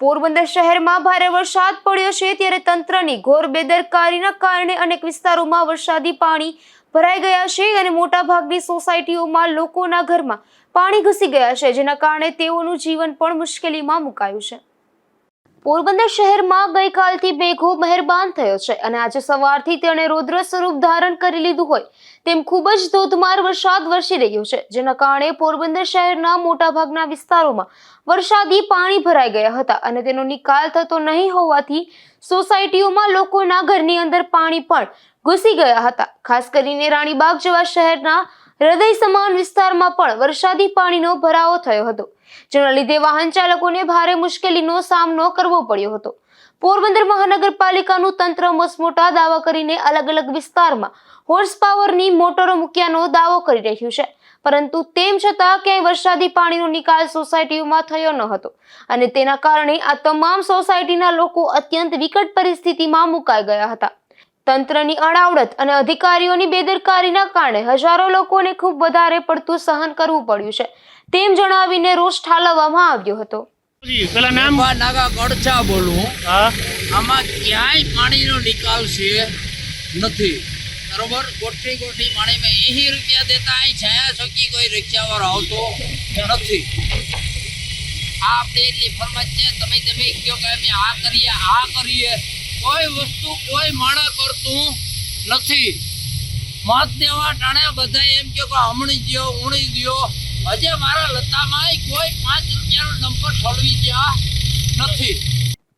પોરબંદર શહેરમાં ભારે વરસાદ પડ્યો છે ત્યારે તંત્રની ઘોર બેદરકારીના કારણે અનેક વિસ્તારોમાં વરસાદી પાણી ભરાઈ ગયા છે અને મોટાભાગની સોસાયટીઓમાં લોકોના ઘરમાં પાણી ઘૂસી ગયા છે, જેના કારણે તેઓનું જીવન પણ મુશ્કેલીમાં મુકાયું છે. પોરબંદર શહેરમાં ગઈકાલથી મેઘો મહેરબાન થયો છે અને આજે સવારથી તેણે રૌદ્ર સ્વરૂપ ધારણ કરી લીધું હોય તેમ ખૂબ જ ધોધમાર વરસાદ વરસી રહ્યો છે, જેના કારણે પોરબંદર શહેરના મોટાભાગના વિસ્તારોમાં વરસાદી પાણી ભરાઈ ગયા હતા અને તેનો નિકાલ થતો નહીં હોવાથી સોસાયટીઓમાં લોકોના ઘરની અંદર પાણી પણ ઘૂસી ગયા હતા. ખાસ કરીને રાણીબાગ જેવા શહેરના હૃદય સમાન વિસ્તારમાં પણ વરસાદી પાણીનો ભરાવો થયો હતો, જેના લીધે વાહન ચાલકોને ભારે મુશ્કેલીનો સામનો કરવો પડ્યો હતો. પોરબંદર મહાનગરપાલિકાનું તંત્ર મસમોટા દાવા કરીને અલગ અલગ વિસ્તારમાં હોર્સ પાવરની મોટરો મૂક્યાનો દાવો કરી રહ્યું છે. પરંતુ તેમ છતાં ક્યાંય વરસાદી પાણીનો નિકાલ સોસાયટીઓમાં થયો ન હતો અને તેના કારણે આ તમામ સોસાયટીના લોકો અત્યંત વિકટ પરિસ્થિતિમાં મુકાઈ ગયા હતા. તંત્રની અણાવડત અને અધિકારીઓની બેદરકારીના કારણે હજારો લોકોને ખૂબ વધારે પડતું સહન કરવું પડ્યું છે. તેમ જણાવીને રોષ ઠાલવવામાં આવ્યો હતો. પેલા નામ નાગા ગડચા બોલું. હા. આમાં ક્યાંય પાણીનો નિકાલ છે નથી. બરોબર? ગોઠી ગોઠી પાણીમાં એહી રૂપિયા દેતા અહીં છાયા છકી કોઈ રિક્ષાવાળો આવતો નથી. આ આપણે એટલી ફરમાઈશ છે તમે તમે કહો કે અમે આ કરીએ આ કરીએ. કોઈ વસ્તુ, કોઈ માણસ કરતું નથી. મત દેવા ટાણે બધા એમ કે હમણી ગયો, ઉણી ગયો. હજે મારા લતામાં કોઈ પાંચ રૂપિયાનો નંબર ઠોલવી ગયા નથી.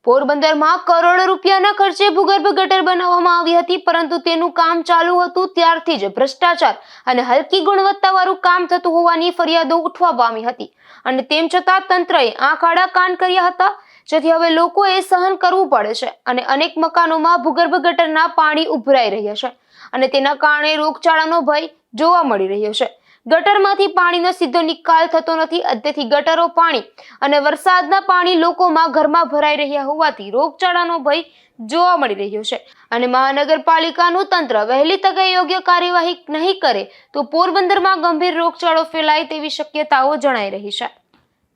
પોરબંદરમાં કરોડો રૂપિયાના ખર્ચે ભૂગર્ભ ગટર બનાવવામાં આવી હતી, પરંતુ તેનું કામ ચાલુ હતું ત્યારથી જ ભ્રષ્ટાચાર અને હલકી ગુણવત્તાવાળું કામ થતું હોવાની ફરિયાદો ઉઠવા પામી હતી. અને તેમ છતાં તંત્રએ આંખ આડા કાન કર્યા હતા. જેથી હવે લોકોએ સહન કરવું પડે છે અને અનેક મકાનોમાં ભૂગર્ભ ગટરના પાણી ઉભરાઈ રહ્યા છે અને તેના કારણે રોગચાળાનો ભય જોવા મળી રહ્યો છે. ગટરમાંથી પાણીનો સીધો નિકાલ થતો નથી અત્યારથી ગટરો પાણી અને વરસાદના પાણી લોકોમાં ઘરમાં ભરાઈ રહ્યા હોવાથી રોગચાળાનો ભય જોવા મળી રહ્યો છે. અને મહાનગરપાલિકાનું તંત્ર વહેલી તકે યોગ્ય કાર્યવાહી નહીં કરે તો પોરબંદરમાં ગંભીર રોગચાળો ફેલાય તેવી શક્યતાઓ જણાઈ રહી છે.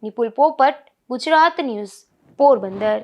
નિપુલ પોપટ, ગુજરાત ન્યૂઝ. પોરબંદર